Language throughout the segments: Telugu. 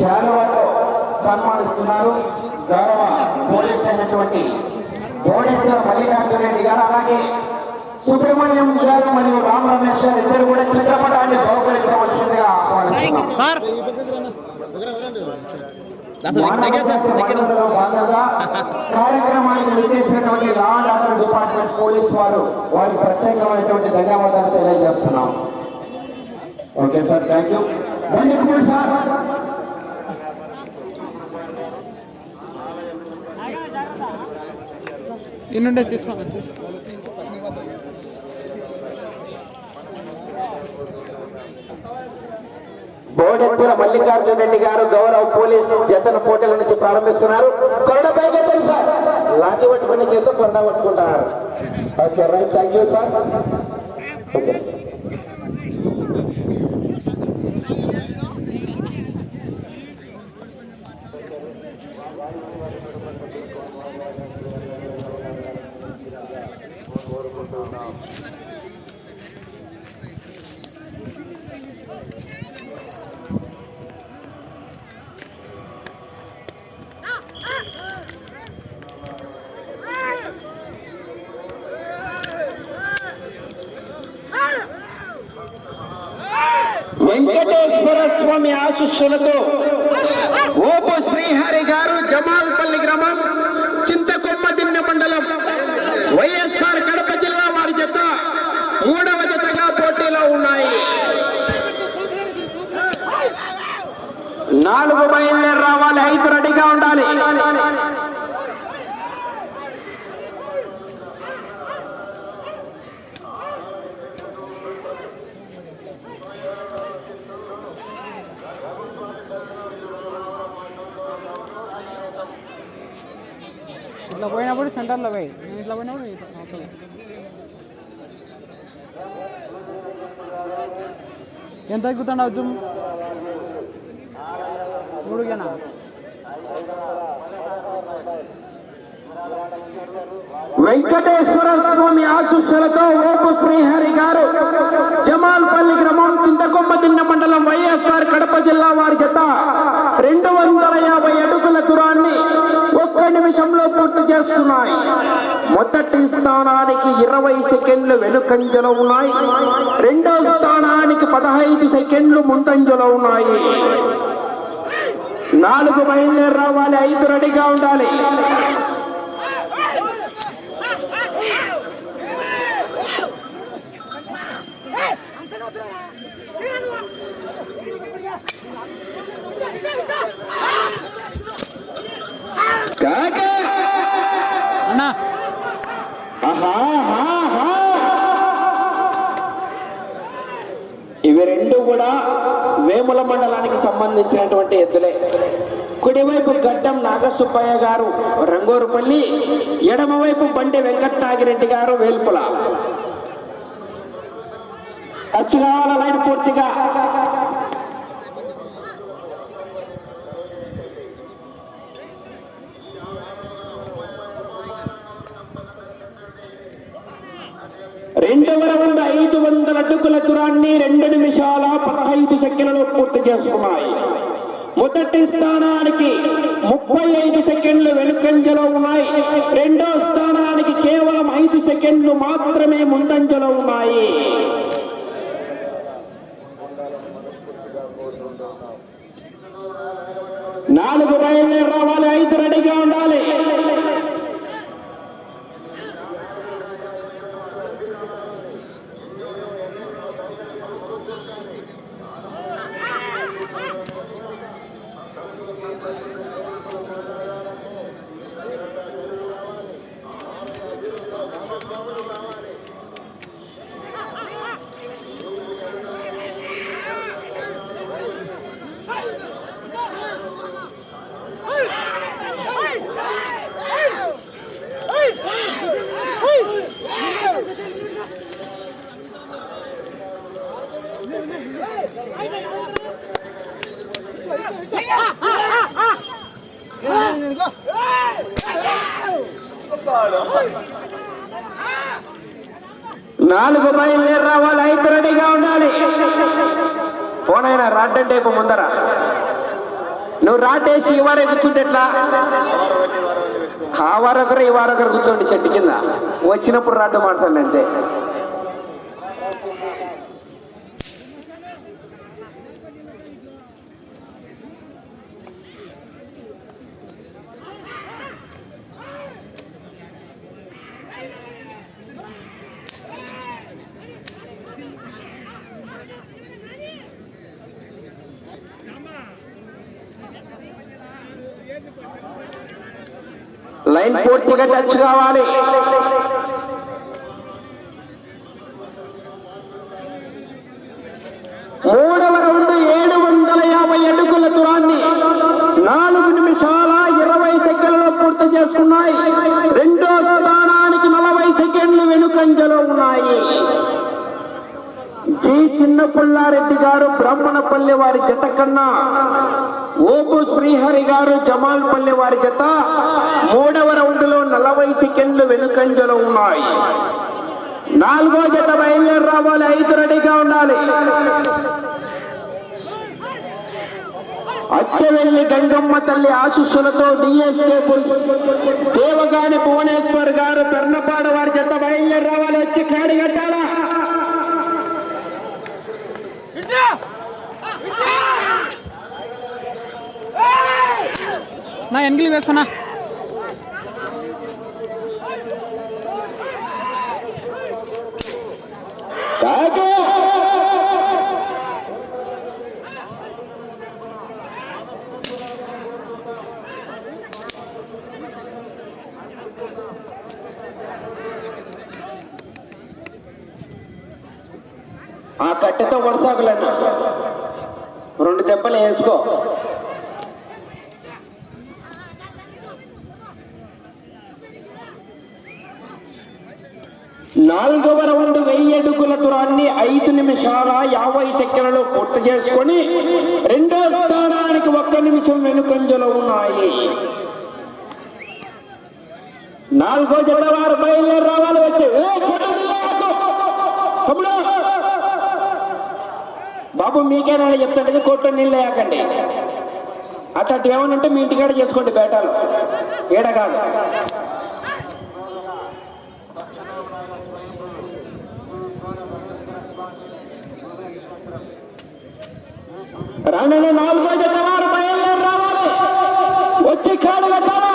శాలువాతో సన్మానిస్తున్నారు. గౌరవ పోలీస్ అయినటువంటి బోడేశ్వర మల్లికార్జున రెడ్డి గారు అలాగే సుబ్రహ్మణ్యం గారు మరియు రామ్ రమేష్ గారు ఇద్దరు కూడా చిత్రపటాన్ని బహుకరించవలసిందిగా కార్యక్రమానికి విచ్చేసినటువంటి law and order department police వారు వారి ప్రత్యేకమైనటువంటి ధన్యవాదాలు తెలియజేస్తున్నాం. ఓకే సార్ థ్యాంక్ యూ ధన్యవాదాలు సార్ ఇన్నుండే తీసుకోండి తీసుకో బోడెత్తుల మల్లికార్జున రెడ్డి గారు గౌరవ పోలీస్ జతన పోటీల నుంచి ప్రారంభిస్తున్నారు. కొరడ పైగా తెలుసా లాఠీ పట్టుకునే చేత కొరడ పట్టుకుంటున్నారు okay right thank you sir Venkateswara Swami ఆశీస్సులతో నాలుగు బయలుదేరి రావాలి ఐదు రెడీగా ఉండాలి. ఇట్లా పోయినప్పుడు సెంటర్లో పోయి. నేను ఇట్లా పోయినప్పుడు ఇట్లా అవతల. ఎంత ఎక్కుతున్నావు మూడుగేనా వెంకటేశ్వర స్వామి ఆశీస్సులతో ఓపు శ్రీహరి గారు జమాల్పల్లి గ్రామం చింతకొమ్మ దిన్న మండలం వైఎస్ఆర్ కడప జిల్లా వారి జత రెండు వందల యాభై అడుగుల దూరాన్ని ఒక్క నిమిషంలో పూర్తి చేస్తున్నాయి మొదటి స్థానానికి ఇరవై సెకండ్లు వెనుకంజలో ఉన్నాయి. రెండో స్థానానికి పదహైదు సెకండ్లు ముందంజలో ఉన్నాయి. నాలుగు బయలుదేరి రావాలి ఐదు రెడీగా ఉండాలి. సంబంధించినటువంటి ఎద్దులే. కుడివైపు గడ్డం నాగసుబ్బయ్య గారు రంగోరుపల్లి ఎడమవైపు బండి వెంకటనాగిరెడ్డి గారు వేల్పుల. అచ్చుగాల లైన్ పూర్తిగా రెండవ రౌండ్ ఐదు వందల స్థానాన్ని రెండు నిమిషాల పదహైదు సెకండ్లలో పూర్తి చేసుకున్నాయి. మొదటి స్థానానికి ముప్పై ఐదు సెకండ్లు వెనుకంజలో ఉన్నాయి. రెండో స్థానానికి కేవలం ఐదు సెకండ్లు మాత్రమే ముందంజలో ఉన్నాయి. నాలుగు బయలుదేరి రావాలి ఐదు రావాలి ఐదు రెడీగా ఉండాలి. రేపు ముందర. నువ్వు రాటేసి ఈ వారే కూర్చుంటే ఎట్లా? ఆ వారొకరు ఈ వారొకరు కూర్చోండి చెట్టు కింద. వచ్చినప్పుడు రాడ్డు మార్చండి అంతే. లైన్ పూర్తిగా టచ్ కావాలి మూడవ రౌండ్ ఏడు వందల యాభై అడుగుల దూరాన్ని నాలుగు నిమిషాల ఇరవై సెకండ్లలో పూర్తి చేసుకున్నాయి రెండో స్థానానికి నలభై సెకండ్లు వెనుకంజలో ఉన్నాయి జి చిన్న పుల్లారెడ్డి గారు బ్రాహ్మణపల్లి వారి జత కన్నా ఓపు శ్రీహరి గారు జమాల్పల్లి వారి జత మూడవ రౌండ్లో నలభై సెకండ్లు వెనుకంజలో ఉన్నాయి. నాలుగో జత బయలుదేరి రావాలి. ఐదు రెడీగా ఉండాలి. అచ్చవెల్లి గంగమ్మ తల్లి ఆశీస్సులతో డిఎస్కే పుల్స్ దేవగాని భువనేశ్వర్ గారు పెర్నపాడ వారి జత బయలుదేరి రావాలి. వచ్చి కాడి కట్టాలి? నా ఎన్గిలి వేస్తున్నా ఆ కట్టెతో వడసాకులన్నా రెండు దెబ్బలు వేసుకో. నాలుగవ రౌండ్ వెయ్యి అడుగుల దూరాన్ని ఐదు నిమిషాల యాభై సెకండ్లలో పూర్తి చేసుకొని రెండో స్థానానికి ఒక్క నిమిషం వెనుకంజలో ఉన్నాయి. నాలుగో జత వారు బయలుదేరి రావాలి వచ్చి తమ్ముడు. బాబు మీకేనా చెప్తాడు కోట్లో నీళ్ళు వేయకండి అట్లాంటి ఏమనంటే మీ ఇంటికాడ చేసుకోండి బేటాలు. ఏడ కాదు. రానున్న నాలుగో జత వారు బయలుదేరి రావాలి వచ్చి కాడు కట్టాలా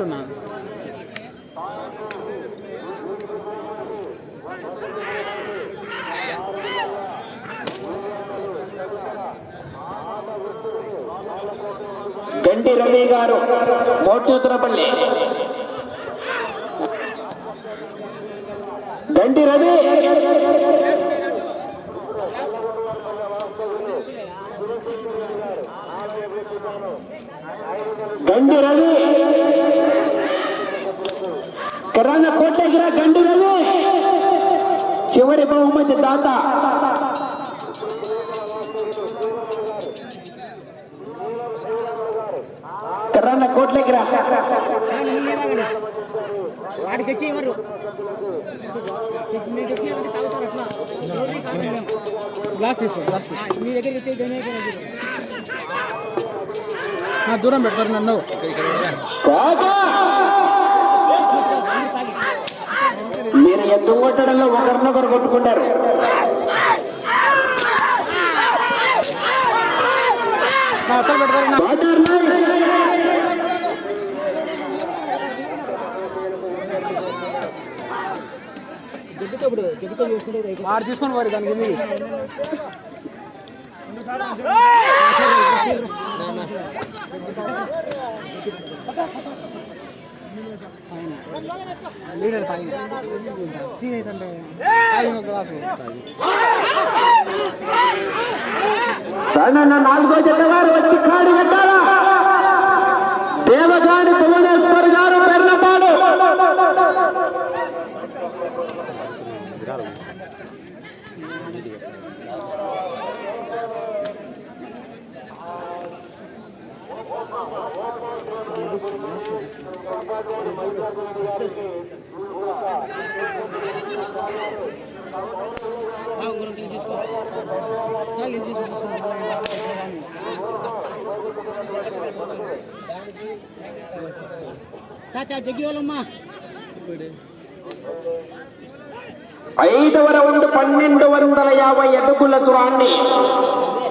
వీళ్ళు ఉన్నా గంటి రవి గారు మోటూతురపల్లి గండి రవి. గండి రవి. కోట్లగిరా గండి రవి చివరి బహుమతి దాత. కిరాణ కోట్లగిరా వాడికి వచ్చి అట్లా? గ్లాస్ తీసుకో గ్లాస్ తీసుకో. మీ దగ్గర దూరం పెడతారు నన్ను కాకా మీరు ఎద్దు కొట్టడంలో ఒకరినొకరు కొట్టుకుంటారు నా అత్తలు పెడతారు నా వాటర్ లైన్. లీడర్ తాగి తీయైతే తాగి నాలుగో జత వారు వచ్చి కాడి కట్టాలా? దేవగాని భువనేశ్వర్ గారు పెర్లపాడు జగ్గి వాళ్ళమ్మా ఐదవ రౌండ్ పన్నెండు వందల యాభై అడుగుల దూరాన్ని.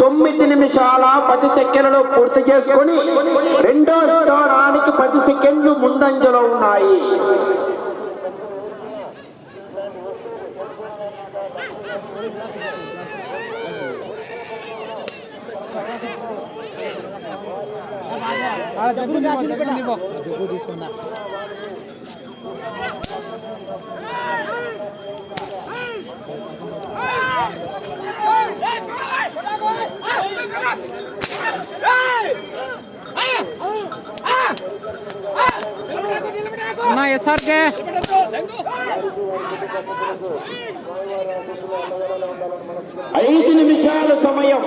తొమ్మిది నిమిషాల పది సెకండ్లలో పూర్తి చేసుకొని రెండో స్థానానికి పది సెకండ్లు ముందంజలో ఉన్నాయి. తీసుకున్నా. ఎస్ఆర్కే ఐదు నిమిషాల సమయం.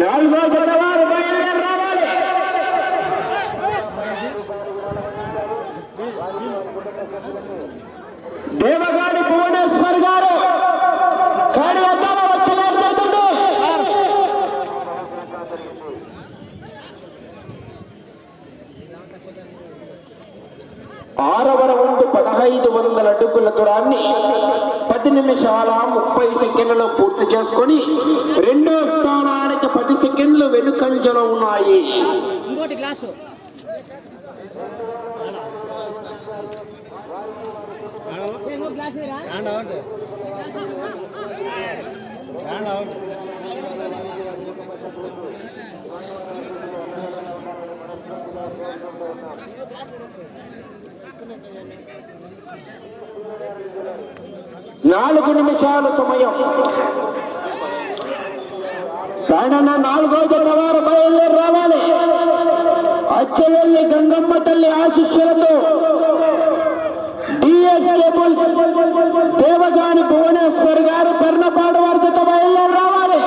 నాలుగో గొడవారు బయలుదేరి రావాలి. దేవగారు భువనేశ్వర్ గారు సారి అద్దాల వచ్చేలాగా చేద్దండి. ఆరవ రౌండ్ పదహైదు వందల అడుగుల దూరాన్ని పది నిమిషాల ముప్పై సెకండ్లలో పూర్తి చేసుకొని రెండో స్థానానికి పది సెకండ్లు వెనుకంజలో ఉన్నాయి. గ్లాసు. నాలుగు నిమిషాల సమయం. కారణన నాలుగో జత వారు బయలుదేరి రావాలి. అచ్చవెల్లి గంగమ్మ తల్లి ఆశిష్యులతో డిఎస్ కేబుల్స్ దేవగాని భువనేశ్వర్ గారు పెర్నపాడు వారి జత బయలుదేరి రావాలి.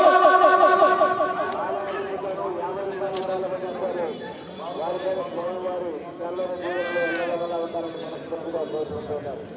మూడు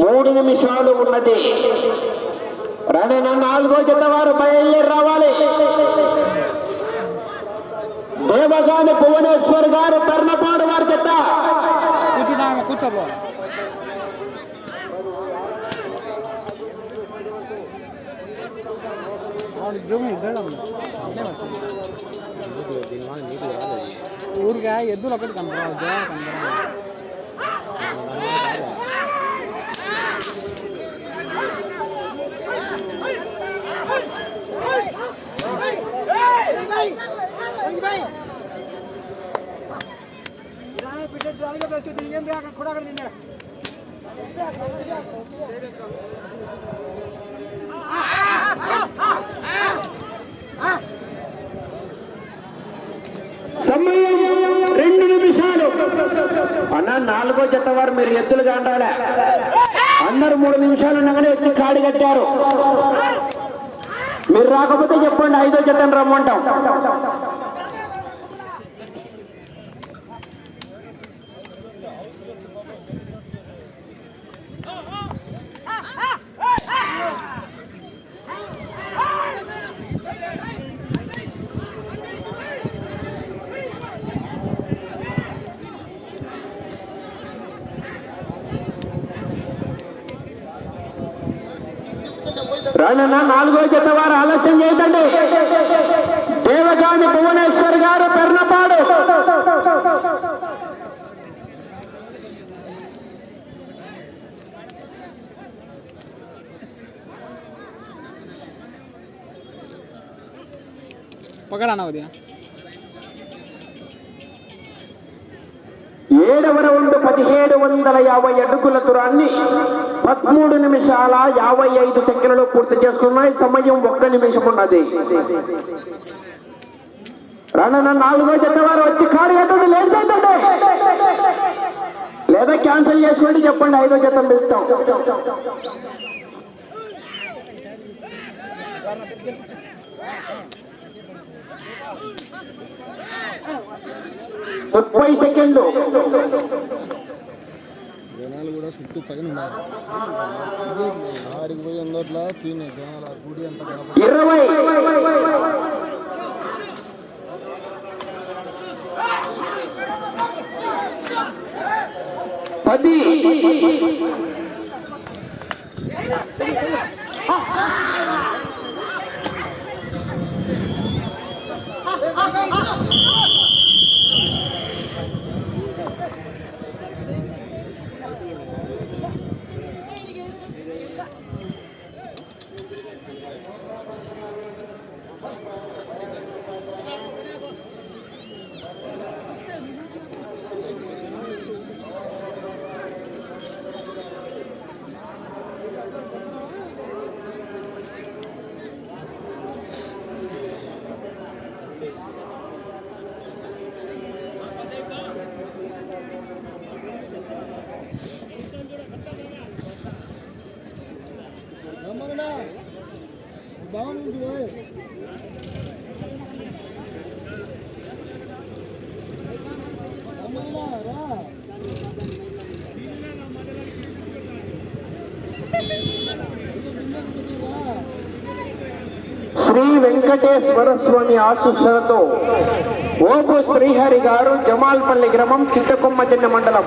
మూడు నిమిషాలు ఉన్నది. రణన నాలుగో జత వారు బయలుదేరి రావాలి. దేవగాని భువనేశ్వర్ గారు కర్ణపాడు వారి జత. ఊరిగా ఎద్దులు ఒకటి కనపడవు దేవాలి మీరు ఎత్తులు ఉండాలా అందరు మూడు నిమిషాలు ఉండగానే వచ్చి కాడి కట్టారు. మీరు రాకపోతే చెప్పండి ఐదో జతను రమ్మంటాం. రణన నాలుగో జత వారు ఆలస్యం చేయకండి. దేవగాని భువనేశ్వర్ గారు పెర్నపాడు అన్న కొద్దిగా ఏడవ రౌండ్ పదిహేడు వందల యాభై అడుగుల దూరాన్ని. పదమూడు నిమిషాల యాభై ఐదు సెకండ్లు పూర్తి చేసుకున్నాయి సమయం ఒక్క నిమిషం ఉన్నది. రానన్న నాలుగో జత వారు వచ్చి కారు కట్టండి లేదు కట్టండి లేదా క్యాన్సిల్ చేసుకోండి చెప్పండి ఐదో జతం పిలుస్తాం. ముప్పై సెకండ్లు. జనాలు కూడా చుట్టూ పైన ఉన్నారు. ఆడికి పోయి అందట్లా తినే జనాలు ఆ గుడి అంత కనపడ పది. శ్రీ వెంకటేశ్వర స్వామి ఆశీస్సులతో ఓపు శ్రీహరి గారు జమాల్పల్లి గ్రామం చిత్తకొమ్మజన్న మండలం.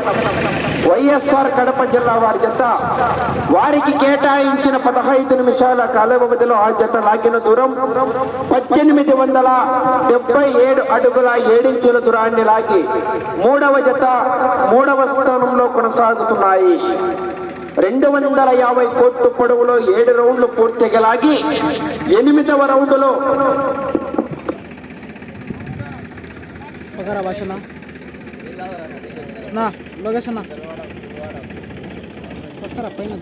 వైఎస్ఆర్ కడప జిల్లా వారి జత. వారికి కేటాయించిన పదహైదు నిమిషాల కాల వ్యవధిలో ఆ జత లాగిన దూరం పద్దెనిమిది వందల డెబ్బై ఏడు అడుగుల ఏడించుల దూరాన్ని లాగి మూడవ జత మూడవ స్థానంలో కొనసాగుతున్నాయి. రెండు వందల యాభై కోట్ల పొడవులో ఏడు రౌండ్లు పూర్తిగా లాగి ఎనిమిదవ రౌండ్లో ఎక్కడ భాషనా? నా లొకేషన్ పక్కన పైన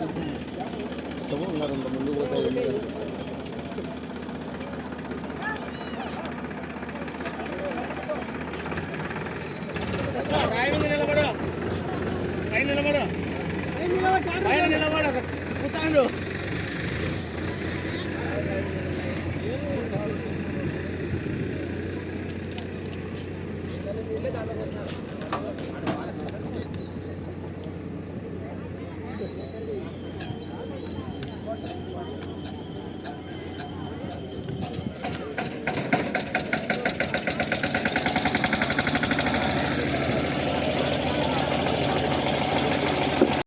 నిలబడు. నిలబడు. నిలబడు. కూతాండు